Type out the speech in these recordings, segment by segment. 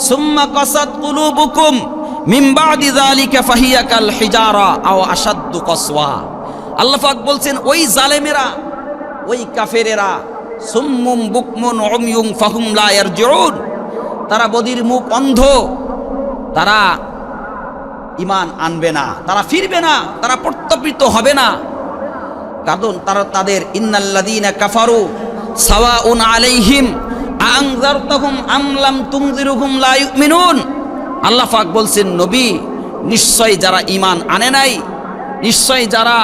সুম্মা কসাত কুলুবুকুম মিন বাদি যালিকা ফাহিয়া কাল হিজারা আও আশাদ্দু কসওয়া। আল্লাহ পাক বলছেন, ওই জালেমেরা, ওই কাফেরেরা, সুম্মুম বুকমুন উময়ুম ফাহুম লা ইয়ারজিউন। তারা বদির মুখ অন্ধ। তারা ইমান আনবে না। তারা ফিরবে না। তারা প্রত্যপিত হবে না। কারণ তারা তাদের, ইন্নাল্লাযীনা কাফারু সাওয়াউন আলাইহিম আনজারতাহুম আম লাম তুনজিরুহুম লা ইউমিনুন। আল্লাহ বলছেন, নবী নিশ্চয় যারা ইমান আনে নাই নিশ্চয় যারা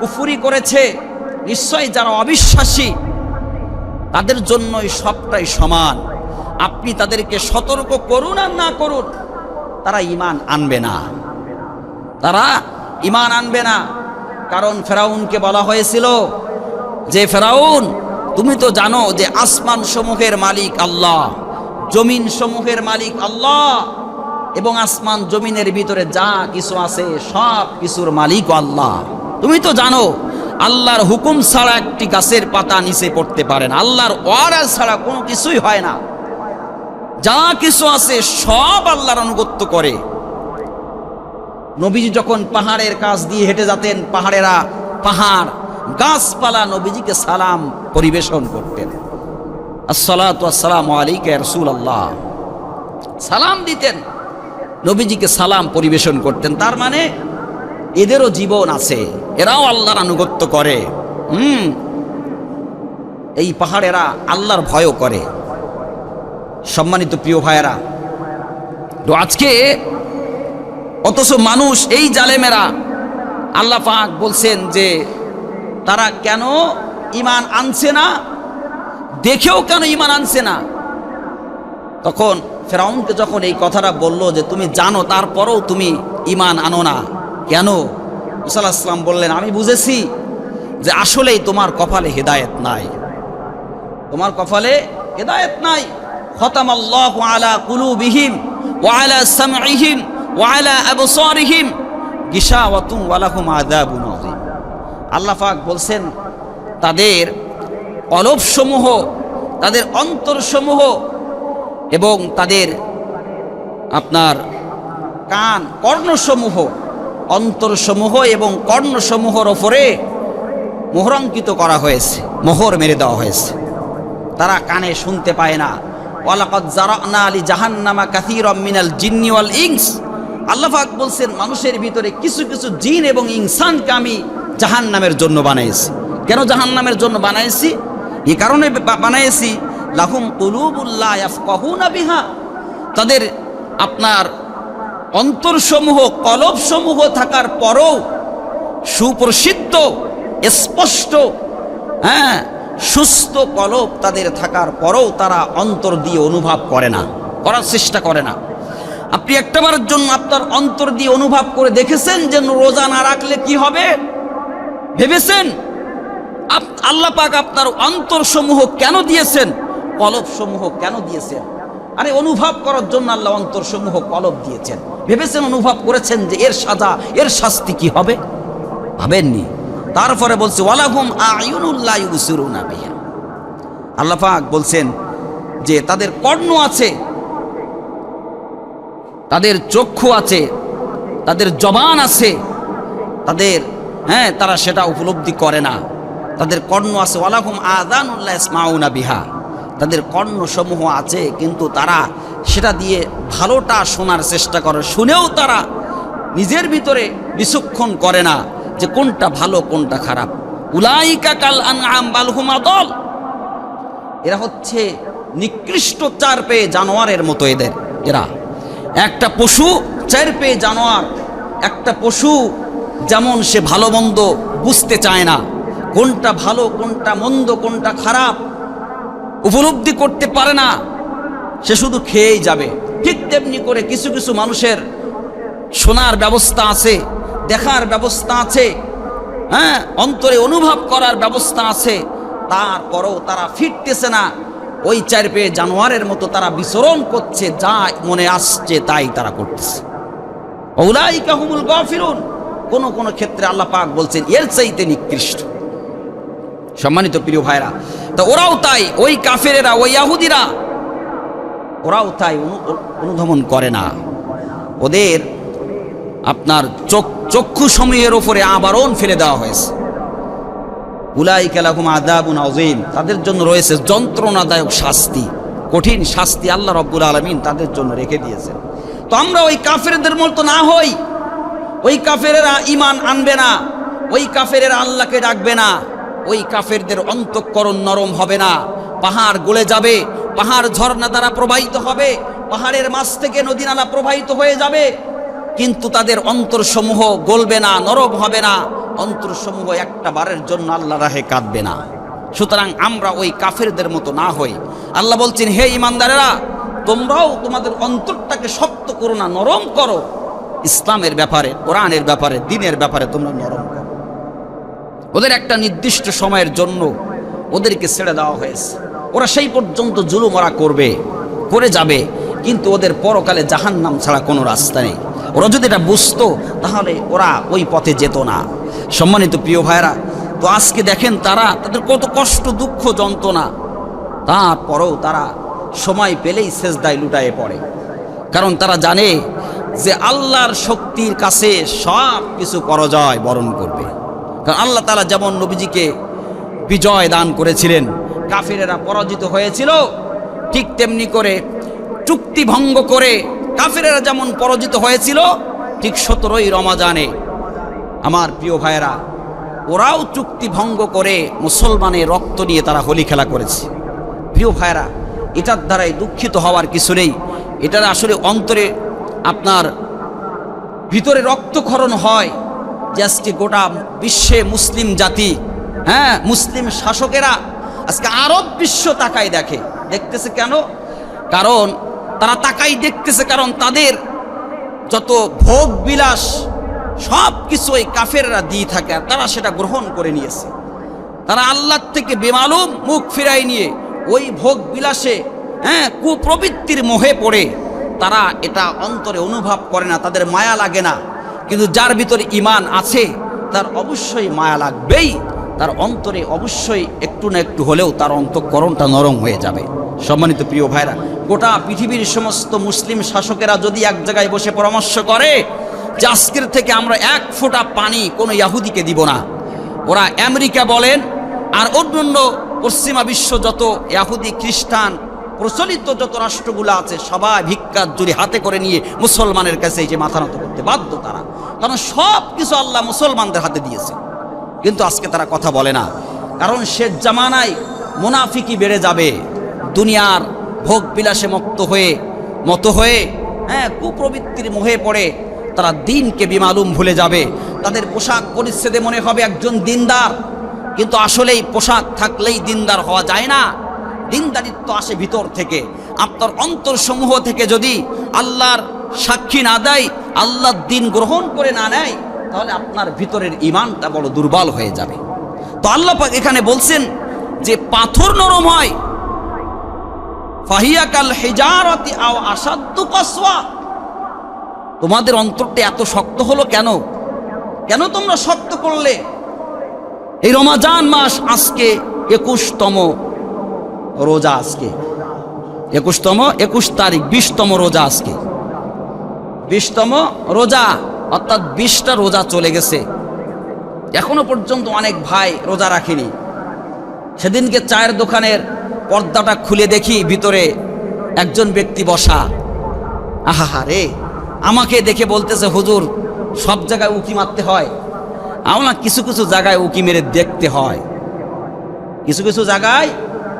কুফুরি করেছে নিশ্চয় যারা অবিশ্বাসী, তাদের জন্যই সবটাই সমান। আপনি তাদেরকে সতর্ক করুন আর না করুন, তারা ইমান আনবে না। তারা ইমান আনবে না। কারণ ফেরাউনকে বলা হয়েছিল যে, ফেরাউন তুমি তো জানো যে আসমান সমূহের মালিক আল্লাহ, জমিন সমূহের মালিক আল্লাহ, এবং আসমান জমিনের ভিতরে যা কিছু আছে সব কিছুর মালিক আল্লাহ। তুমি তো জানো, আল্লাহর হুকুম ছাড়া একটি গাছের পাতা নিচে পড়তে পারে না, আল্লাহর ওয়ারাজ ছাড়া কোনো কিছুই হয় না। যা কিছু আছে সব আল্লাহর অনুগত্য করে। নবীজি যখন পাহাড়ের কাছ দিয়ে হেঁটে যাতেন, পাহাড়েরা পাহাড় গাছপালা নবীজিকে সালাম, পরিবেশন করতেন। আসসালাম আলাইকা রসুল আল্লাহ সালাম দিতেন, নবীজিকে সালাম পরিবেশন করতেন। তার মানে এদেরও জীবন আছে, এরাও আল্লাহর আনুগত্য করে। হুম, এই পাহাড়েরা আল্লাহর ভয়ও করে। সম্মানিত প্রিয় ভাইয়েরা, তো আজকে অথচ মানুষ, এই জালেমেরা আল্লাহ পাক বলছেন যে তারা কেন ইমান আনছে না? দেখেও কেন ইমান আনছে না? তখন ফেরাউনকে যখন এই কথাটা বলল যে, তুমি জানো, তারপরেও তুমি ইমান আনো না। কেন? আসলাম বললেন, আমি বুঝেছি যে আসলেই তোমার কপালে হেদায়েত নাই। তোমার কপালে হেদায়েত নাই। খতাম আল্লাহ আলা কুলুবিহিম ওয়ালা সামঈহিম ওয়ালা আবসারিহিম গিশাওয়াতুম ওয়ালাহুম আযাবুন আযীম আল্লাহ পাক বলছেন, তাদের অলবসমূহ তাদের অন্তরসমূহ এবং তাদের আপনার কান কর্ণসমূহ, অন্তরসমূহ এবং কর্ণসমূহর ওপরে মোহরাঙ্কিত করা হয়েছে, মোহর মেরে দেওয়া হয়েছে। তারা কানে শুনতে পায় না। ওয়ালাকাদ জারানা আলী জাহান্নামা কাসীর মিনাল জিন্নি ওয়াল ইনস। আল্লাহ বলছেন, মানুষের ভিতরে কিছু কিছু জিন এবং ইনসানকে আমি জাহান্নামের জন্য বানাইছি। কেন জাহান্নামের জন্য বানাইছি? এ কারণে বানাইছি, লাহুম কুলুবুল্লাহ বিহা। তাদের আপনার অন্তরসমূহ, কলবসমূহ থাকার পরও সুপ্রসিদ্ধ, স্পষ্ট হ্যাঁ সুস্থ কলব তাদের থাকার পরেও তারা অন্তর দিয়ে অনুভব করে না, করার চেষ্টা করে না। আপনি একটাবারের জন্য আপনার অন্তর দিয়ে অনুভব করে দেখেছেন যে রোজা না রাখলে কি হবে? ভেবেছেন? আল্লাহ পাক আপনার অন্তরসমূহ কেন দিয়েছেন? কলব সমূহ কেন দিয়েছেন? আরে অনুভব করার জন্য আল্লাহ অন্তরসমূহ কলব দিয়েছেন। ভেবেছেন, অনুভব করেছেন যে এর সাজা, এর শাস্তি কি হবে? ভাবেননি। তারপরে বলছে, ওয়ালাহুম আয়ুনুল্লাহ ইউসিরুনা বিহা। আল্লাহ পাক বলছেন যে, তাদের কর্ণ আছে, তাদের চক্ষু আছে, তাদের জবান আছে, তাদের হ্যাঁ তারা সেটা উপলব্ধি করে না। তাদের কর্ণ আছে, ওয়ালাহুম আদানুল্লাহ ইসমাউনা বিহা। তাদের কর্ণসমূহ আছে, কিন্তু তারা সেটা দিয়ে ভালোটা শোনার চেষ্টা করে। শুনেও তারা নিজের ভিতরে বিচক্ষণ করে না যে কোনটা ভালো, কোনটা খারাপ। উলাইকা কাল আনআম বালহুম আদল। এরা হচ্ছে নিকৃষ্ট চার পেয়ে জানোয়ারের মতো এদের, এরা। একটা পশু চার পেয়ে জানোয়ার, একটা পশু যেমন সে ভালো মন্দ বুঝতে চায় না, কোনটা ভালো, কোনটা মন্দ, কোনটা খারাপ, উপলব্ধি করতে পারে না, সে শুধু খেয়েই যাবে। ঠিক তেমনি করে কিছু কিছু মানুষের শোনার ব্যবস্থা আছে, দেখার ব্যবস্থা আছে হ্যাঁ অন্তরে অনুভব করার ব্যবস্থা আছে, তারপরও তারা ফিরতেছে না। ওই চার পেয়ে জানোয়ারের মতো তারা বিচরণ করছে, যা মনে আসছে, তাই তারা করতেছে। ওলাই কাহুমুল গফিরুন কোন কোন ক্ষেত্রে আল্লাহ পাক বলছেন, এর চাইতে নিকৃষ্ট। সম্মানিত প্রিয় ভাইরা, তা ওরাও তাই, ওই কাফেরেরা, ওই ইয়াহুদিরা, ওরাও তাই অনু- অনুধাবন করে না। ওদের আপনার চোখ, চক্ষু সময়ের ওপরে আবরণ ফেলে দেওয়া হয়েছে। উলাই কেলাকুম আদাবুন আজিম তাদের জন্য রয়েছে যন্ত্রণাদায়ক শাস্তি, কঠিন শাস্তি আল্লাহ রব্বুল আলমিন তাদের জন্য রেখে দিয়েছেন। তো আমরা ওই কাফেরদের মতো না হই ওই কাফেরেরা ইমান আনবে না, ওই কাফেরেরা আল্লাহকে ডাকবে না, ওই কাফেরদের অন্তঃকরণ নরম হবে না, পাহাড় গলে যাবে, পাহাড় ঝর্ণা দ্বারা প্রবাহিত হবে, পাহাড়ের মাছ থেকে নদী নালা প্রবাহিত হয়ে যাবে। কিন্তু তাদের অন্তরসমূহ গলবে না, নরম হবে না, অন্তরসমূহ একটা বারের জন্য আল্লাহ রাহে কাঁদবে না। সুতরাং আমরা ওই কাফেরদের মতো না হই। আল্লাহ বলছেন, হে ইমানদারেরা তোমরাও তোমাদের অন্তরটাকে শক্ত করো না, নরম করো। ইসলামের ব্যাপারে, কোরআনের ব্যাপারে, দিনের ব্যাপারে তোমরা নরম ওদের একটা নির্দিষ্ট সময়ের জন্য ওদেরকে ছেড়ে দেওয়া হয়েছে। ওরা সেই পর্যন্ত জুলুম ওরা করবে, করে যাবে, কিন্তু ওদের পরকালে জাহান্নাম ছাড়া কোনো রাস্তা নেই। ওরা যদি এটা বুঝতো, তাহলে ওরা ওই পথে যেত না। সম্মানিত প্রিয় ভাইরা তো আজকে দেখেন তারা, তাদের কত কষ্ট, দুঃখ, যন্ত্রণা। তারপরেও তারা সময় পেলেই শেষদায় লুটায়ে পড়ে। কারণ তারা জানে যে আল্লাহর শক্তির কাছে সব কিছু পরাজয় বরণ করবে। কারণ আল্লাহ তালা যেমন নবীজিকে বিজয় দান করেছিলেন, কাফিরেরা পরাজিত হয়েছিল, ঠিক তেমনি করে চুক্তি ভঙ্গ করে কাফিরেরা যেমন পরাজিত হয়েছিল, ঠিক সতেরোই রমাজানে আমার প্রিয় ভাইয়েরা, ওরাও চুক্তি ভঙ্গ করে মুসলমানের রক্ত নিয়ে তারা হোলি খেলা করেছে। প্রিয় ভাইয়েরা, এটার দ্বারাই দুঃখিত হওয়ার কিছু নেই। এটার আসলে অন্তরে আপনার ভিতরে রক্তক্ষরণ হয় যে আজকে গোটা বিশ্বে মুসলিম জাতি হ্যাঁ মুসলিম শাসকেরা আজকে আরব বিশ্ব তাকায় দেখে। দেখতেছে কেন? কারণ তারা তাকাই দেখতেছে কারণ তাদের যত ভোগ বিলাস সব কিছু ওই কাফেররা দিয়ে থাকে আর তারা সেটা গ্রহণ করে নিয়েছে। তারা আল্লাহর থেকে বেমালুম মুখ ফিরাই নিয়ে ওই ভোগ বিলাসে হ্যাঁ কুপ্রবৃত্তির মোহে পড়ে। তারা এটা অন্তরে অনুভব করে না, তাদের মায়া লাগে না। কিন্তু যার ভিতরে ইমান আছে, তার অবশ্যই মায়া লাগবেই। তার অন্তরে অবশ্যই একটু না একটু হলেও তার অন্তঃকরণটা নরম হয়ে যাবে। সম্মানিত প্রিয় ভাইরা, গোটা পৃথিবীর সমস্ত মুসলিম শাসকেরা যদি এক জায়গায় বসে পরামর্শ করে যে আজকের থেকে আমরা এক ফোঁটা পানি কোনো ইয়াহুদিকে দিব না, ওরা আমেরিকা বলেন আর অন্যান্য পশ্চিমা বিশ্ব যত ইয়াহুদি, খ্রিস্টান প্রচলিত যত রাষ্ট্রগুলো আছে, সবাই ভিক্ষার জুড়ি হাতে করে নিয়ে মুসলমানের কাছে এই যে মাথা নত করতে বাধ্য তারা। কারণ সব কিছু আল্লাহ মুসলমানদের হাতে দিয়েছে। কিন্তু আজকে তারা কথা বলে না। কারণ সে জামানায় মুনাফিকি বেড়ে যাবে। দুনিয়ার ভোগ বিলাসে মুক্ত হয়ে, মতো হয়ে হ্যাঁ কুপ্রবৃত্তির মোহে পড়ে তারা দিনকে বিমালুম ভুলে যাবে। তাদের পোশাক পরিচ্ছেদে মনে হবে একজন দিনদার। কিন্তু আসলেই পোশাক থাকলেই দিনদার হওয়া যায় না। দিনদারিত্ব আসে ভিতর থেকে। আপনার অন্তরসমূহ থেকে যদি আল্লাহর সাক্ষী না দেয়, আল্লাহর দিন গ্রহণ করে না নেয়, তাহলে আপনার ভিতরের ইমানটা বড় দুর্বল হয়ে যাবে। তো আল্লাহ এখানে বলছেন যে পাথর নরম হয়। ফাহিয়া কাল হেজারতি আও আসাদ্দু কসওয়া। তোমাদের অন্তরটা এত শক্ত হলো কেন? কেন তোমরা শক্ত করলে? এই রমাজান মাস আজকে একুশতম রোজা আজকে। একুশতম, একুশ তারিখ, বিশতম রোজা আজকে। বিশতম রোজা, অর্থাৎ বিশটা রোজা চলে গেছে। এখনও পর্যন্ত অনেক ভাই রোজা রাখেনি। সেদিনকে চায়ের দোকানের পর্দাটা খুলে দেখি, ভিতরে একজন ব্যক্তি বসা। আহা রে, আমাকে দেখে বলতেছে, হুজুর, সব জায়গায় উকি মারতে হয়। আমার কিছু কিছু জায়গায় উকি মেরে দেখতে হয়। কিছু কিছু জায়গায়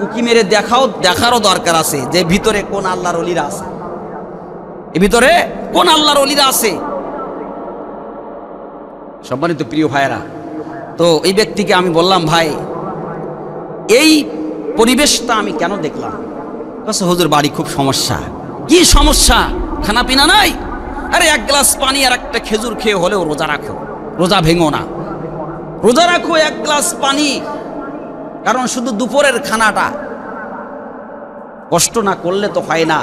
উকি মেরে দেখাও, দেখারও দরকার আছে যে ভিতরে কোন আল্লাহর অলিরা আছে। এ ভিতরে কোন আল্লাহর অলিরা আছে? সম্মানিত প্রিয় ভাইয়েরা, তো এই ব্যক্তিকে আমি বললাম, ভাই, এই পরিবেশটা আমি কেন দেখলাম? হুজুর, বাড়ি খুব সমস্যা। কি সমস্যা? খানা পিনা নাই? আরে, এক গ্লাস পানি আর একটা খেজুর খেয়ে হলেও রোজা রাখো। রোজা ভেঙো না। রোজা রাখো, এক গ্লাস পানি কারণ শুধু দুপুরের খানাটা। কষ্ট না করলে তো হয় না।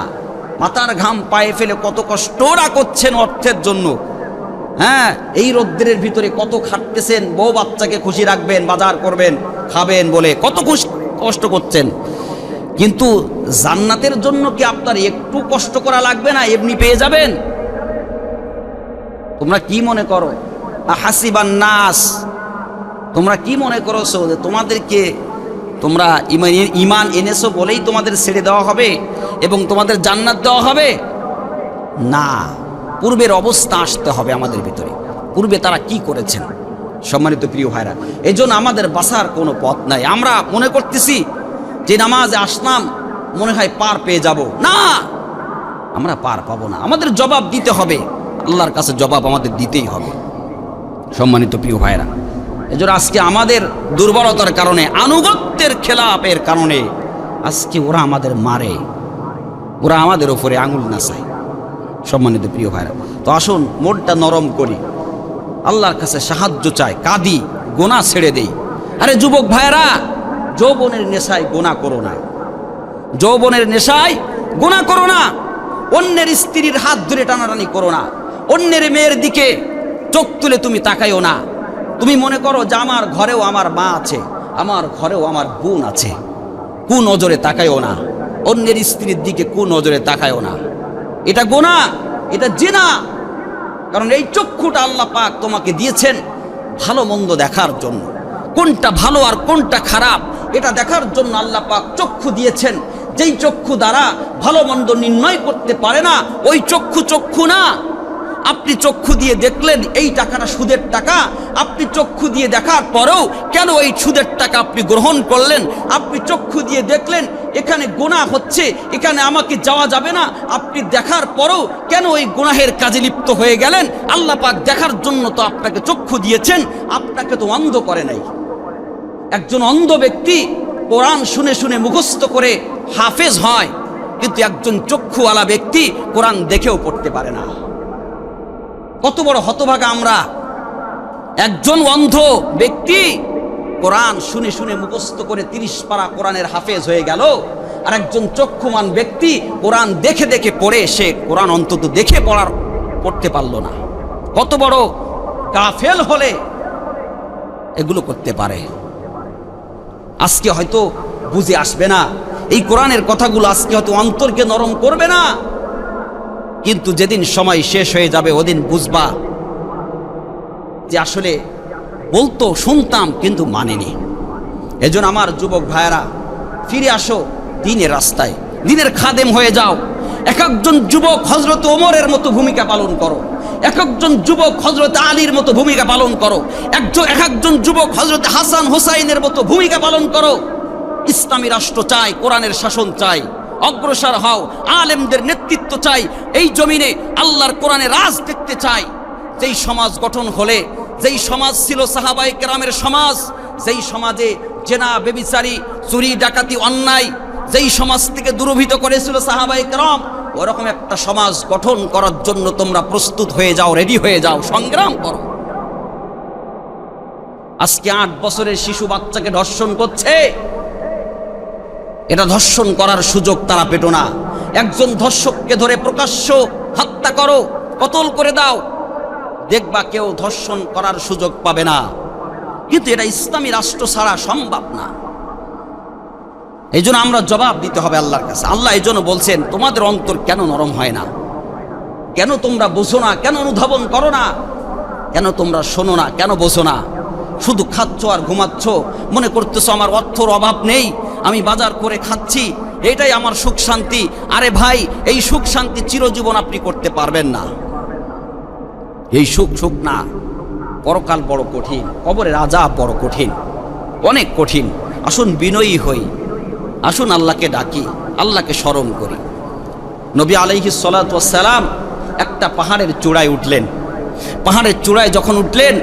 মাথার ঘাম পায়ে ফেলে কত কষ্ট ওরা করছেন অর্থের জন্য। হ্যাঁ এই রৌদ্রের ভিতরে কত খাটতেছেন, বউ বাচ্চাকে খুশি রাখবেন, বাজার করবেন, খাবেন বলে কত খুশ কষ্ট করছেন। কিন্তু জান্নাতের জন্য কি আপনার একটু কষ্ট করা লাগবে না? এমনি পেয়ে যাবেন? তোমরা কি মনে করো? হাসিবান নাস। তোমরা কি মনে করছ যে তোমাদেরকে তোমরা ইমান ইমান এনেছো বলেই তোমাদের ছেড়ে দেওয়া হবে এবং তোমাদের জান্নাত দেওয়া হবে? না। পূর্বের অবস্থা আসতে হবে আমাদের ভিতরে। পূর্বে তারা কি করেছেন? সম্মানিত প্রিয় ভাইরা, এই জন্য আমাদের বাসার কোনো পথ নাই। আমরা মনে করতেছি যে নামাজে আসলাম, মনে হয় পার পেয়ে যাব। না! আমরা পার পাবো না। আমাদের জবাব দিতে হবে। আল্লাহর কাছে জবাব আমাদের দিতেই হবে। সম্মানিত প্রিয় ভাইরা এজন্য আজকে আমাদের দুর্বলতার কারণে, আনুগত্যের খেলাপের কারণে আজকে ওরা আমাদের মারে। ওরা আমাদের ওপরে আঙুল নাচায়। সম্মানিত প্রিয় ভাইরা, তো আসুন মনটা নরম করি। আল্লাহর কাছে সাহায্য চাই, কাঁদি, গোনা ছেড়ে দেই। আরে যুবক ভাইরা যৌবনের নেশায় গোনা করো না। যৌবনের নেশায় গোনা করো না। অন্যের স্ত্রীর হাত ধরে টানাটানি করো না। অন্যের মেয়ের দিকে চোখ তুলে তুমি তাকাইও না। তুমি মনে করো যে আমার ঘরেও আমার মা আছে, আমার ঘরেও আমার বোন আছে। কু নজরে তাকায়ও না, অন্যের স্ত্রীর দিকে কু নজরে তাকাইও না। এটা গোনা, এটা জেনা। কারণ এই চক্ষুটা আল্লাহ পাক তোমাকে দিয়েছেন ভালো মন্দ দেখার জন্য। কোনটা ভালো আর কোনটা খারাপ, এটা দেখার জন্য আল্লাহ পাক চক্ষু দিয়েছেন। যেই চক্ষু দ্বারা ভালো মন্দ নির্ণয় করতে পারে না, ওই চক্ষু চক্ষু না। আপনি চক্ষু দিয়ে দেখলেন এই টাকাটা সুদের টাকা, আপনি চক্ষু দিয়ে দেখার পরেও কেন এই সুদের টাকা আপনি গ্রহণ করলেন? আপনি চক্ষু দিয়ে দেখলেন এখানে গোনা হচ্ছে, এখানে আমাকে যাওয়া যাবে না। আপনি দেখার পরেও কেন ওই গোনাহের কাজে লিপ্ত হয়ে গেলেন? আল্লাহ পাক দেখার জন্য তো আপনাকে চক্ষু দিয়েছেন, আপনাকে তো অন্ধ করে নাই। একজন অন্ধ ব্যক্তি কোরআন শুনে শুনে মুখস্থ করে হাফেজ হয়, কিন্তু একজন চক্ষুওয়ালা ব্যক্তি কোরআন দেখেও পড়তে পারে না। কত বড় হতভাগা আমরা। একজন অন্ধ ব্যক্তি কোরআন শুনে শুনে মুখস্থ করে তিরিশ পারা কোরআনের হাফেজ হয়ে গেল। আর একজন চক্ষুমান ব্যক্তি কোরআন দেখে দেখে পড়ে, সে কোরআন অন্তত দেখে পড়ার, পড়তে পারল না। কত বড় কাফেল হলে এগুলো করতে পারে। আজকে হয়তো বুঝে আসবে না। এই কোরআনের কথাগুলো আজকে হয়তো অন্তরকে নরম করবে না। কিন্তু যেদিন সময় শেষ হয়ে যাবে, ওদিন বুঝবা যে আসলে বলতো, শুনতাম, কিন্তু মানেনি। এজন্য আমার যুবক ভাইয়েরা, ফিরে আসো দিনের রাস্তায়। দিনের খাদেম হয়ে যাও। এক একজন যুবক হজরত ওমরের মতো ভূমিকা পালন করো। এক একজন যুবক হজরত আলীর মতো ভূমিকা পালন করো। একজন এক একজন যুবক হজরত হাসান হোসাইনের মতো ভূমিকা পালন করো। ইসলামী রাষ্ট্র চাই, কোরআনের শাসন চাই। অগ্রসর হও। আলেমদের নেতৃত্ব চাই। এই জমিনে আল্লাহর কোরআনে রাজ দেখতে চাই। যেই সমাজ গঠন হলে, যেই সমাজ ছিল সাহাবাই কেরামের সমাজ, যেই সমাজে জেনা, বেবিচারি, চুরি, ডাকাতি, অন্যায়, যেই সমাজ থেকে দুরভিত করেছিল সাহাবাই কেরাম, ওরকম একটা সমাজ গঠন করার জন্য তোমরা প্রস্তুত হয়ে যাও, রেডি হয়ে যাও, সংগ্রাম করো। আজকে আট বছরের শিশু বাচ্চাকে ধর্ষণ করছে। এটা ধর্ষণ করার সুযোগ তারা পেত না। একজন ধর্ষককে ধরে প্রকাশ্য হত্যা করো, কতল করে দাও, দেখবা কেউ ধর্ষণ করার সুযোগ পাবে না। কিন্তু এটা ইসলামী রাষ্ট্র ছাড়া সম্ভব না। এই জন্য আমরা জবাব দিতে হবে আল্লাহর কাছে। আল্লাহ এই জন্য বলছেন, তোমাদের অন্তর কেন নরম হয় না? কেন তোমরা বোঝো না? কেন অনুধাবন করো না? কেন তোমরা শোনো না? কেন বোঝো না? শুধু খাচ্ছ আর ঘুমাচ্ছ, মনে করতেছ আমার অর্থর অভাব নেই, আমি বাজার করে খাচ্ছি, এটাই আমার সুখ শান্তি। আরে ভাই, এই সুখ শান্তি চিরজীবন আপনি করতে পারবেন না। এই সুখ সুখ না, পরকাল বড় কঠিন, কবরের রাজা বড় কঠিন, অনেক কঠিন। আসুন বিনয়ী হই, আসুন আল্লাহকে ডাকি, আল্লাহকে স্মরণ করি। নবী আলাইহি সালাম একটা পাহাড়ের চূড়ায় উঠলেন। পাহাড়ের চূড়ায় যখন উঠলেন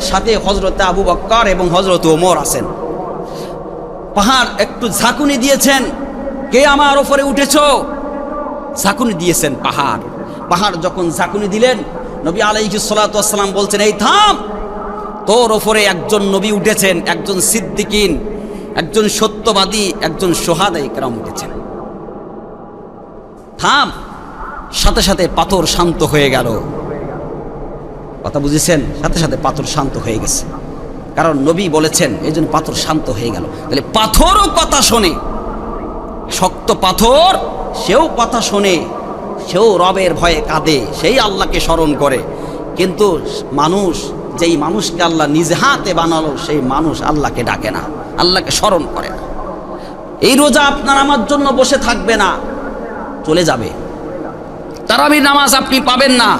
সাথে হজরতে আবু বক্কর এবং হজরত ওমর আছেন। পাহাড় একটু ঝাঁকুনি দিয়েছেন। কে আমার ওপরে উঠেছ? ঝাঁকুনি দিয়েছেন পাহাড়। পাহাড় যখন ঝাঁকুনি দিলেন, নবী আলাইহি সালাম বলছেন, এই থাম! তোর ওপরে একজন নবী উঠেছেন, একজন সিদ্দিকিন, একজন সত্যবাদী, একজন সোহাদা ইকরাম উঠেছেন। থাম! সাথে সাথে পাথর শান্ত হয়ে গেল। কথা বুঝেছেন? সাথে সাথে পাথর শান্ত হয়ে গেছে। কারণ নবী বলেছেন, এই জন্য পাথর শান্ত হয়ে গেল। তাহলে পাথরও কথা শোনে। শক্ত পাথর, সেও কথা শোনে। সেও রবের ভয়ে কাঁদে, সেই আল্লাহকে স্মরণ করে। কিন্তু মানুষ, যেই মানুষকে আল্লাহ নিজে হাতে বানালো, সেই মানুষ আল্লাহকে ডাকে না। আল্লাহকে স্মরণ করে না। এই রোজা আপনার আমার জন্য বসে থাকবে না। চলে যাবে। তারাবির নামাজ আপনি পাবেন না।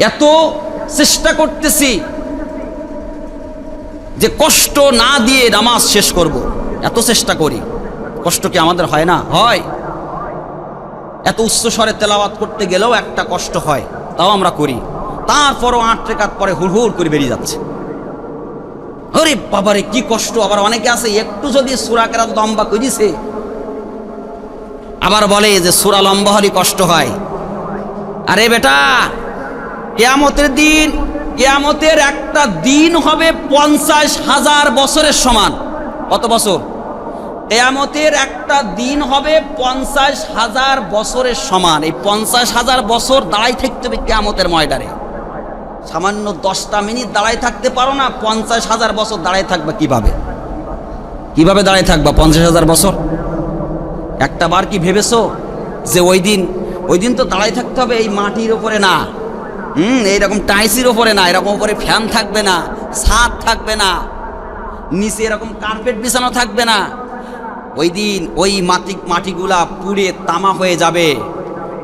এত চেষ্টা করতেছি যে কষ্ট না দিয়ে নামাজ শেষ করব। এত চেষ্টা করি। কষ্ট কি আমাদের হয় না? হয়। এত উচ্চ স্বরে তেলাওয়াত করতে গেলেও একটা কষ্ট হয়। তাও আমরা করি। তারপরও আট রেখাত পরে হুড় হুড় করে বেরিয়ে যাচ্ছে। আরে বাবারে, কি কষ্ট! আবার অনেকে আছে, একটু যদি সুরা কেরাত লম্বা করিছে আবার বলে যে সুরা লম্বা হলে কষ্ট হয়। আরে বেটা কেয়ামতের দিন, কেয়ামতের একটা দিন হবে পঞ্চাশ হাজার বছরের সমান। কত বছর? কেয়ামতের একটা দিন হবে পঞ্চাশ হাজার বছরের সমান। এই পঞ্চাশ হাজার বছর দাঁড়াই থাকতে হবে কেয়ামতের ময়দানে। সামান্য দশটা মিনিট দাঁড়াই থাকতে পারো না, পঞ্চাশ হাজার বছর দাঁড়াই থাকবা কীভাবে? কীভাবে দাঁড়াই থাকবা পঞ্চাশ হাজার বছর? একটা বার কি ভেবেছো যে ওই দিন ওই দিন তো দাঁড়াই থাকতে হবে এই মাটির ওপরে না। হুম, এইরকম টাইসির ওপরে না, এরকম ওপরে ফ্যান থাকবে না, ছাদ থাকবে না, নিচে এরকম কার্পেট বিছানো থাকবে না। ওই দিন ওই মাটি, মাটিগুলা পুড়ে তামা হয়ে যাবে।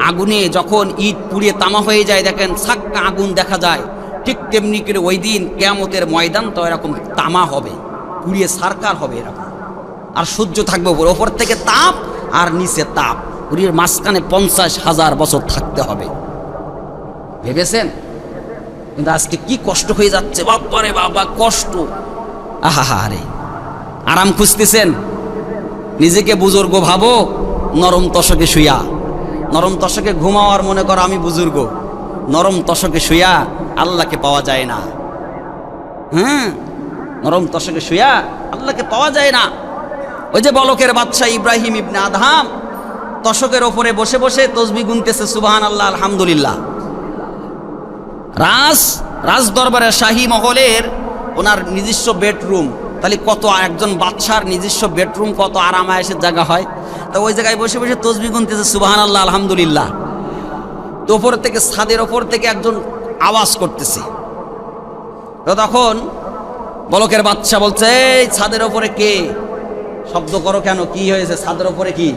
আগুনে যখন ইট পুড়িয়ে তামা হয়ে যায়, দেখেন সাক্কা আগুন দেখা যায়। ঠিক তেমনি করে ওই দিন কেয়ামতের ময়দান তো এরকম তামা হবে, পুড়িয়ে সারকার হবে এরকম। আর সূর্য থাকবে ওপর ওপর থেকে তাপ আর নিচে তাপ। পুরীর মাঝখানে পঞ্চাশ হাজার বছর থাকতে হবে। ভেবেছেন? কিন্তু আজকে কি কষ্ট হয়ে যাচ্ছে? বাবারে বাবা, কষ্ট। আহা রে আরাম খুঁজতেছেন? নিজেকে বুজুর্গ ভাবো, নরম তশকে শুয়া নরম তশকে ঘুমাওয়ার মনে করো আমি বুজুর্গ। নরম তশকে শুয়া আল্লাহকে পাওয়া যায় না। হ্যাঁ? নরম তশকে শুয়া আল্লাহকে পাওয়া যায় না। ওই যে বলকের বাদশাহ ইব্রাহিম ইবনে আদহাম তশকের ওপরে বসে বসে তসবি গুনতেছে সুবাহান আল্লাহ আলহামদুলিল্লাহ। রাজ রাজ দরবারের শাহী মহলের ওনার নিজস্ব বেডরুম। তাহলে কত একজন বাচ্চার নিজস্ব বেডরুম, কত আরামায়েশের জায়গা হয়? তো ওই জায়গায় বসে বসে তসবি গুনতেছে সুবাহান আল্লাহ আলহামদুলিল্লাহ। তো ওপর থেকে, ছাদের ওপর থেকে একজন আওয়াজ করতেছে। তো তখন বলকের বাচ্চা বলছে, এই ছাদের ওপরে কে? শব্দ করো কেন? কি হয়েছে? ছাদের ওপরে কি?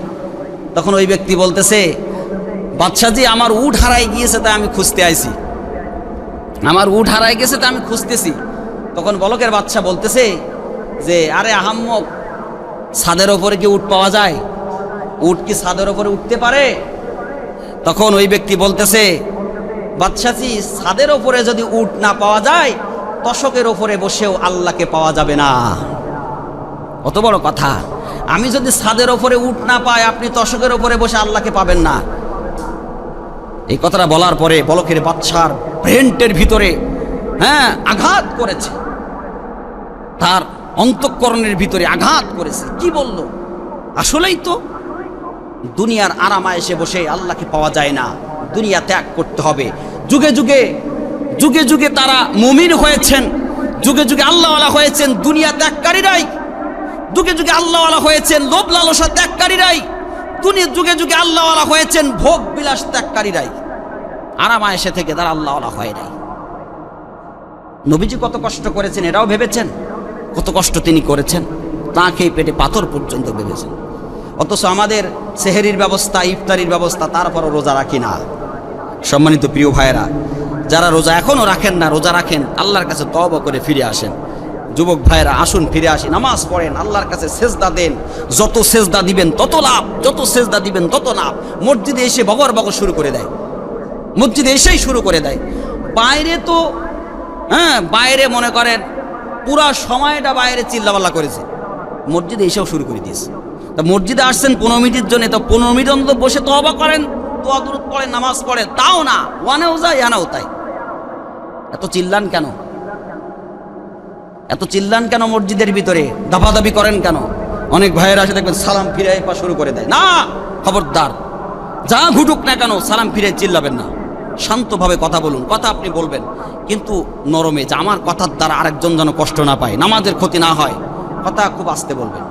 তখন ওই ব্যক্তি বলতেছে বাদশাজি আমার উঠ হারাই গিয়েছে, তাই আমি খুঁজতে আইছি। আমার উঠ হারাই গেছে তা আমি খুঁজতেছি। তখন বলকের বাচ্চা বলতেছে যে, আরে আহাম্মক, ছাদের ওপরে কি উঠ পাওয়া যায়? উঠ কি ছাদের ওপরে উঠতে পারে? তখন ওই ব্যক্তি বলতেছে বাদশাচি ছাদের ওপরে যদি উঠ না পাওয়া যায় তশকের ওপরে বসেও আল্লাহকে পাওয়া যাবে না। অত বড় কথা। আমি যদি ছাদের ওপরে উঠ না পাই, আপনি তশকের ওপরে বসে আল্লাহকে পাবেন না। এই কথাটা বলার পরে বলকের বাচ্চার ব্রেন্টের ভিতরে হ্যাঁ আঘাত করেছে। তার অন্তঃকরণের ভিতরে আঘাত করেছে। কি বলল? আসলেই তো দুনিয়ার আরামা এসে বসে আল্লাহকে পাওয়া যায় না। দুনিয়া ত্যাগ করতে হবে। যুগে যুগে যুগে যুগে তারা মুমিন হয়েছেন। যুগে যুগে আল্লাহওয়ালা হয়েছেন দুনিয়া ত্যাগকারীরাই। যুগে যুগে আল্লাহওয়ালা হয়েছেন লোভ লালসা ত্যাগকারীরাই। দুনিয়া যুগে যুগে আল্লাহওয়ালা হয়েছেন ভোগ বিলাস ত্যাগকারীরাই। আরামা এসে থেকে তারা আল্লাহওয়ালা হয় নাই। নবীজি কত কষ্ট করেছেন এটাও ভেবেছেন? কত কষ্ট তিনি করেছেন? তা খেয়ে পেটে পাথর পর্যন্ত ভেবেছেন অথচ আমাদের সেহেরির ব্যবস্থা, ইফতারির ব্যবস্থা, তারপরও রোজা রাখি না। সম্মানিত প্রিয় ভাইয়েরা, যারা রোজা এখনও রাখেন না, রোজা রাখেন, আল্লাহর কাছে তব করে ফিরে আসেন। যুবক ভাইয়েরা, আসুন ফিরে আসি। নামাজ পড়েন, আল্লাহর কাছে সেজদা দেন। যত সেজদা দিবেন, তত লাভ। যত সেজদা দিবেন, তত লাভ। মসজিদে এসে বগর বগর শুরু করে দেয়। মসজিদে এসেই শুরু করে দেয়। বাইরে তো হ্যাঁ বাইরে মনে করেন পুরা সময়টা বাইরে চিল্লাপাল্লা করেছে। মসজিদে এসেও শুরু করে দিয়েছে। তা মসজিদে আসছেন পনেরো মিনিটের জন্য, তো পনেরো মিনিট অন্তত বসে তবা করেন তো দূরত পড়েন, নামাজ পড়েন। তাও না ওয়ানেও যায় ইয়ানাও তাই এত চিল্লান কেন? এত চিল্লান কেন মসজিদের ভিতরে? দাবাদাবি করেন কেন? অনেক ভাইয়েরা আসে দেখবেন সালাম ফিরে পা শুরু করে দেয়। না! খবরদার। যা ঘুটুক না কেন, সালাম ফিরে চিল্লাবেন না। শান্তভাবে কথা বলুন, কথা আপনি বলবেন। কিন্তু নরমে যে, আমার কথার দ্বারা আরেকজন যেন কষ্ট না পায়, নামাজের ক্ষতি না হয়, কথা খুব আস্তে বলবেন।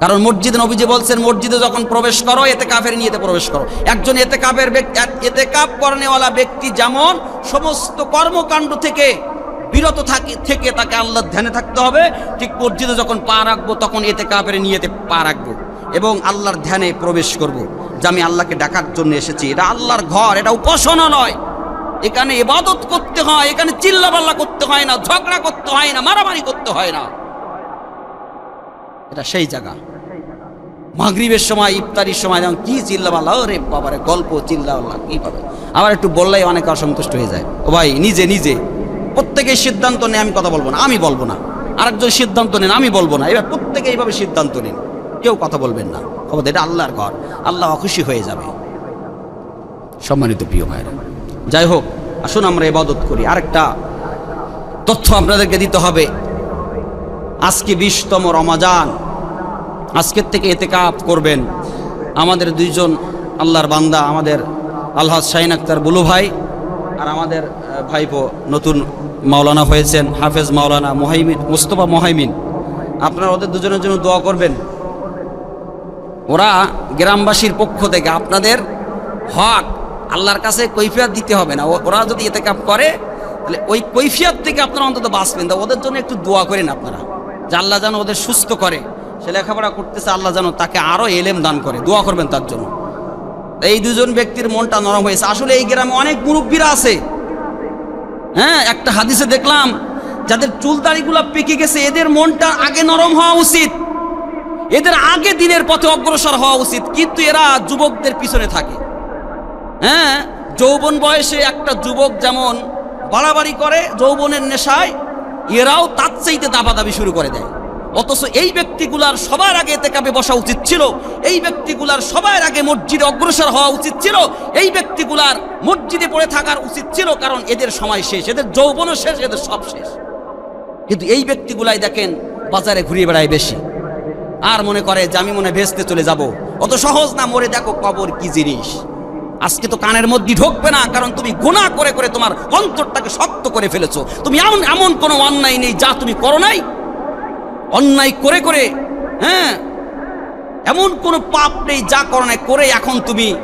কারণ মসজিদে নবীজি বলছেন, মসজিদে যখন প্রবেশ করো, এতে কাফের নিয়েতে প্রবেশ করো। একজন এতে কাপের এতে কাপ করেনেওয়ালা ব্যক্তি যেমন সমস্ত কর্মকাণ্ড থেকে বিরত থাকে থেকে তাকে আল্লাহর ধ্যানে থাকতে হবে। ঠিক মসজিদে যখন পা রাখব, তখন এতে কাপের নিয়েতে পা রাখব এবং আল্লাহর ধ্যানে প্রবেশ করব। যে আমি আল্লাহকে ডাকার জন্য এসেছি, এটা আল্লাহর ঘর, এটা উপাসনা নয়। এখানে ইবাদত করতে হয়, এখানে চিল্লাপাল্লা করতে হয় না, ঝগড়া করতে হয় না, মারামারি করতে হয় না। এটা সেই জায়গা। মাগরিবের সময়, ইফতারির সময় যেমন কি চিল্লাপাল্লা রে বাবারে, গল্প চিল্লাপাল্লা, কি পাবে? আবার একটু বললেই অনেকে অসন্তুষ্ট হয়ে যায়। ও ভাই, নিজে নিজে। প্রত্যেকেই সিদ্ধান্ত নেই আমি কথা বলব না, আমি বলব না। আরেকজন সিদ্ধান্ত নেন, আমি বলব না। এবার প্রত্যেকে এইভাবে সিদ্ধান্ত নিন। কেউ কথা বলবেন না। খবর এটা আল্লাহর ঘর। আল্লাহ অখুশি হয়ে যাবে। সম্মানিত প্রিয় ভাইরা যাই হোক, আসুন আমরা এবাদত করি। আরেকটা তথ্য আপনাদেরকে দিতে হবে। আজকে বিশতম রমাজান। আজকের থেকে এতে কাপ করবেন। আমাদের দুইজন আল্লাহর বান্দা, আমাদের আল্লাহ শাহিন আক্তার বুলু ভাই আর আমাদের ভাইপো নতুন মাওলানা হয়েছেন হাফেজ মাওলানা মোহাইমিন, মুস্তফা মোহাইমিন। আপনারা ওদের দুজনের জন্য দোয়া করবেন। ওরা গ্রামবাসীর পক্ষ থেকে আপনাদের হক, আল্লাহর কাছে কৈফিয়াত দিতে হবে না। ওরা যদি এতে কাপ করে, তাহলে ওই কৈফিয়াত থেকে আপনারা অন্তত বাঁচবেন। তা ওদের জন্য একটু দোয়া করেন আপনারা, যে আল্লাহ যেন ওদের সুস্থ করে। সে লেখাপড়া করতেছে, আল্লাহ যেন তাকে আরও এলেম দান করে। দোয়া করবেন তার জন্য। এই দুজন ব্যক্তির মনটা নরম হয়েছে। আসলে এই গ্রামে অনেক মুরব্বীরা আছে। হ্যাঁ একটা হাদিসে দেখলাম, যাদের চুল দাড়িগুলো পেকে গেছে, এদের মনটা আগে নরম হওয়া উচিত। এদের আগে দিনের পথে অগ্রসর হওয়া উচিত, কিন্তু এরা যুবকদের পিছনে থাকে। হ্যাঁ যৌবন বয়সে একটা যুবক যেমন বাড়াবাড়ি করে যৌবনের নেশায়, এরাও তার চাইতে দাবাদাবি শুরু করে দেয়। অথচ এই ব্যক্তিগুলার সবার আগে এতে কাপে বসা উচিত ছিল। এই ব্যক্তিগুলার সবার আগে মসজিদে অগ্রসর হওয়া উচিত ছিল। এই ব্যক্তিগুলার মসজিদে পড়ে থাকার উচিত ছিল কারণ এদের সময় শেষ, এদের যৌবনও শেষ, এদের সব শেষ। কিন্তু এই ব্যক্তিগুলাই দেখেন বাজারে ঘুরিয়ে বেড়ায় বেশি। আর মনে করে যে আমি মনে ভেস্তে চলে যাব। অত সহজ না, মরে দেখো কবর কি জিনিস। আজকে তো কানের মধ্যে ঢুকবে না, কারণ তুমি গোনা করে করে তোমার অন্তরটাকে শক্ত করে ফেলেছো। তুমি এমন এমন কোনো অন্যায় নেই যা তুমি করো নাই। অন্যায় করে করে হ্যাঁ? এমন কোনো পাপ নেই যা করো নাই করে এখন তুমি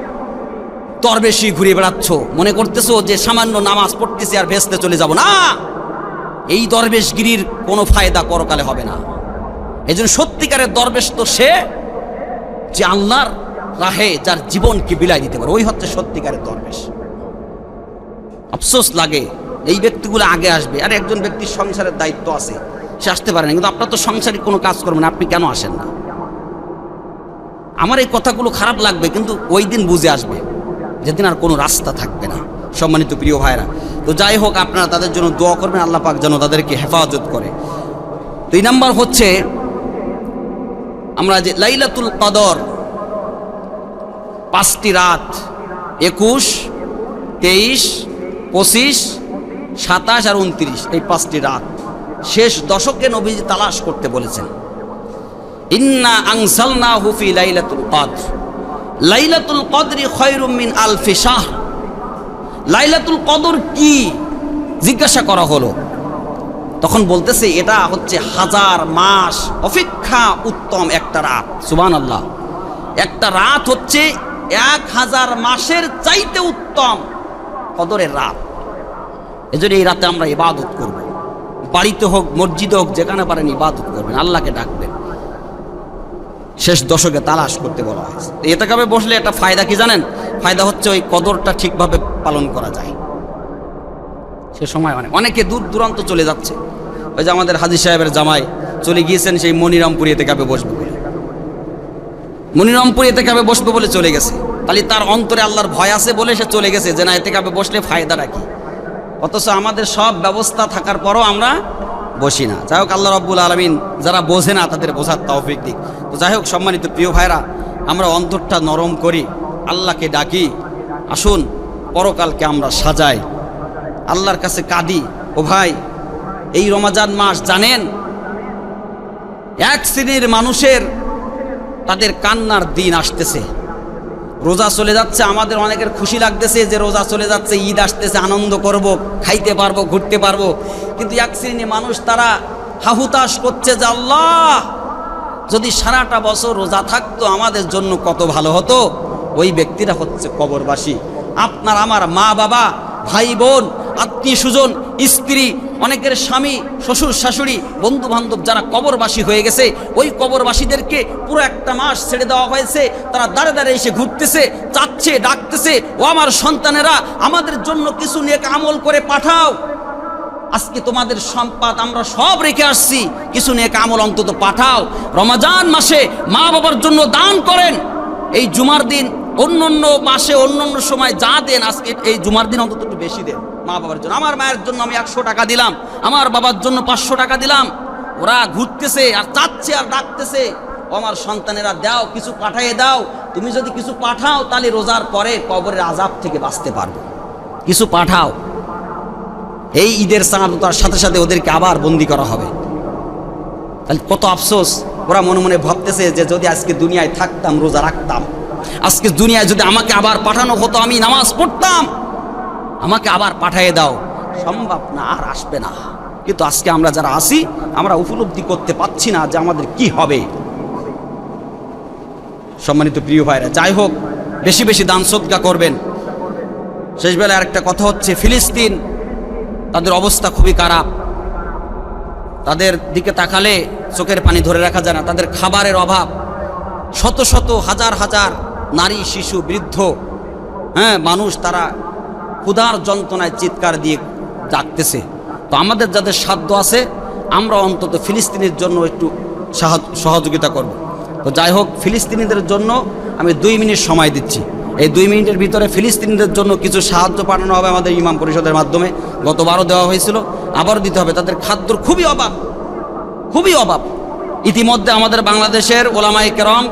দরবেশি ঘুরে বেড়াচ্ছ। মনে করতেছো যে সামান্য নামাজ পড়তেছি আর ভেস্তে চলে যাব? না! এই দরবেশগিরির কোনো ফায়দা পরকালে হবে না। এই জন্য সত্যিকারের দরবেশ তো সে যে আল্লাহর রাহে যার জীবনকে বিলাই দিতে পারে। ওই হচ্ছে সত্যিকারের দরবেশ। আফসোস লাগে, এই ব্যক্তিগুলো আগে আসবে। আর একজন ব্যক্তির সংসারের দায়িত্ব আছে। সে আসতে পারে না, কিন্তু আপনার তো সংসারিক কোনো কাজ করবেন আপনি কেন আসেন না? আমার এই কথাগুলো খারাপ লাগবে, কিন্তু ওই দিন বুঝে আসবে, যেদিন আর কোনো রাস্তা থাকবে না, সম্মানিত প্রিয় ভাইরা তো যাই হোক, আপনারা তাদের জন্য দোয়া করবেন, আল্লাহ পাক যেন তাদেরকে হেফাজত করে। দুই নাম্বার হচ্ছে, আমরা যে লাইলাতুল কদর, পাঁচটি রাত, একুশ, তেইশ, পঁচিশ, সাতাশ আর উনত্রিশ এই পাঁচটি রাত। শেষ দশকে নবীজি তালাশ করতে বলেছেন। ইন্না আংসালনা হুফি লাইলাতুল কদর। লাইলাতুল কদরি খয়রুম মিন আলফি শাহ লাইলাতুল কদর কি? জিজ্ঞাসা করা হলো। তখন বলতেছে, এটা হচ্ছে হাজার মাস অপেক্ষা উত্তম একটা রাত। সুবান আল্লাহ একটা রাত হচ্ছে এক হাজার মাসের চাইতে উত্তম কদরের রাত। এজন্য এই রাতে আমরা ইবাদত করব। বাড়িতে হোক, মসজিদে হোক, যেখানে পারেন ইবাদত করবেন, আল্লাহকে ডাকবেন। শেষ দশকে তালাশ করতে বলা হয়েছে। এতে কাবে বসলে একটা ফায়দা কি জানেন? ফায়দা হচ্ছে ওই কদরটা ঠিকভাবে পালন করা যায়। সে সময় অনেক অনেকে দূর দূরান্ত চলে যাচ্ছে। ওই যে আমাদের হাজি সাহেবের জামাই চলে গিয়েছেন সেই মনিরামপুর এতে কাবে বসবে বলে। মনিরামপুর এতে কাবে বসবে বলে চলে গেছে। তাহলে তার অন্তরে আল্লাহর ভয় আছে বলে সে চলে গেছে যে না এতে কাবে বসলে ফায়দাটা কি? অথচ আমাদের সব ব্যবস্থা থাকার পরও আমরা বসি না। যাই হোক, আল্লাহ রব্বুল আলমিন যারা বোঝে না, তাদের বোঝার তৌফিক দিক। তো যাই হোক, সম্মানিত প্রিয় ভাইরা, আমরা অন্তরটা নরম করি, আল্লাহকে ডাকি, আসুন, পরকালকে আমরা সাজাই। আল্লাহর কাছে কাঁদি, ও ভাই, এই রমাজান মাস জানেন, এক শ্রেণির মানুষের তাদের কান্নার দিন আসতেছে। রোজা চলে যাচ্ছে, আমাদের অনেকের খুশি লাগতেছে যে রোজা চলে যাচ্ছে, ঈদ আসতেছে, আনন্দ করব, খাইতে পারব, ঘুরতে পারব। কিন্তু এক শ্রেণি মানুষ তারা হাহুতাশ করছে যে, আল্লাহ, যদি সারাটা বছর রোজা থাকতো, আমাদের জন্য কত ভালো হতো। ওই ব্যক্তিরা হচ্ছে কবরবাসী। আপনার আমার মা বাবা ভাই বোন আত্মীয় স্বজন, স্ত্রী, অনেকের স্বামী, শ্বশুর, শাশুড়ি বন্ধু বান্ধব যারা কবরবাসী হয়ে গেছে, ওই কবরবাসীদেরকে পুরো একটা মাস ছেড়ে দেওয়া হয়েছে। তারা দাঁড়ে দাঁড়ে এসে ঘুরতেছে, চাচ্ছে, ডাকতেছে, ও আমার সন্তানেরা, আমাদের জন্য কিছু নিয়ে আমল করে পাঠাও। আজকে তোমাদের সম্পাদ আমরা সব রেখে আসছি, কিছু নিয়ে আমল অন্তত পাঠাও। রমাজান মাসে মা বাবার জন্য দান করেন। এই জুমার দিন অন্য অন্য মাসে অন্য অন্য সময় যা দেন আজকে এই জুমার দিন অন্তত একটু বেশি দেন মা বাবার জন্য। আমার মায়ের জন্য আমি একশো টাকা দিলাম, আমার বাবার জন্য পাঁচশো টাকা দিলাম। ওরা ঘুরতেছে আর চাচ্ছে আর ডাকতেছে আমার সন্তানেরা দাও, কিছু পাঠাইয়ে দাও, তুমি যদি কিছু পাঠাও তাহলে রোজার পরে কবরের আজাব থেকে বাঁচতে পারব। কিছু পাঠাও, এই ঈদের চাঁদার সাথে সাথে ওদেরকে আবার বন্দি করা হবে। তাহলে কত আফসোস, ওরা মনে মনে ভাবতেছে যে যদি আজকে দুনিয়ায় থাকতাম, রোজা রাখতাম আজকে দুনিয়ায় যদি আমাকে আবার পাঠানো হতো, আমি নামাজ পড়তাম। আমাকে আবার পাঠিয়ে দাও। সম্ভব না, আর আসবে না। কিন্তু আজকে আমরা যারা আসি আমরা উপলব্ধি করতে পাচ্ছি না যে আমাদের কি হবে। সম্মানিত প্রিয় ভাইরা, যাই হোক, বেশি বেশি দান সদ্গা করবেন। শেষবেলায় আরেকটা কথা হচ্ছে, ফিলিস্তিন, তাদের অবস্থা খুবই খারাপ। তাদের দিকে তাকালে চোখের পানি ধরে রাখা যায় না। তাদের খাবারের অভাব। শত শত, হাজার হাজার নারী, শিশু, বৃদ্ধ হ্যাঁ মানুষ তারা ক্ষুধার যন্ত্রণায় চিৎকার দিয়ে ডাকতেছে। তো আমাদের যাদের সাধ্য আছে, আমরা অন্তত ফিলিস্তিনের জন্য একটু সহযোগিতা করব। তো যাই হোক, ফিলিস্তিনিদের জন্য আমি দুই মিনিট সময় দিচ্ছি। এই দুই মিনিটের ভিতরে ফিলিস্তিনিদের জন্য কিছু সাহায্য পাঠানো হবে আমাদের ইমাম পরিষদের মাধ্যমে। গতবারও দেওয়া হয়েছিল, আবারও দিতে হবে। তাদের খাদ্যর খুবই অভাব খুবই অভাব। ইতিমধ্যে আমাদের বাংলাদেশের ওলামাই কেরম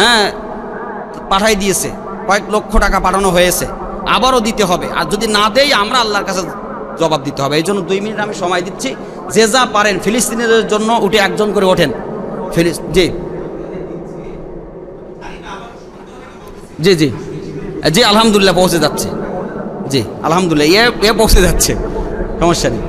হ্যাঁ পাঠাই দিয়েছে, কয়েক লক্ষ টাকা পাঠানো হয়েছে, আবারও দিতে হবে। আর যদি না দেই, আমরা আল্লাহর কাছে জবাব দিতে হবে। এই জন্য দুই মিনিট আমি সময় দিচ্ছি। যে যা পারেন, ফিলিস্তিনিদের জন্য উঠে একজন করে ওঠেন। ফিলিস জি। জি জি। জি, আলহামদুলিল্লাহ, পৌঁছে যাচ্ছে। জি, আলহামদুলিল্লাহ, এ পৌঁছে যাচ্ছে। সমস্যা নেই।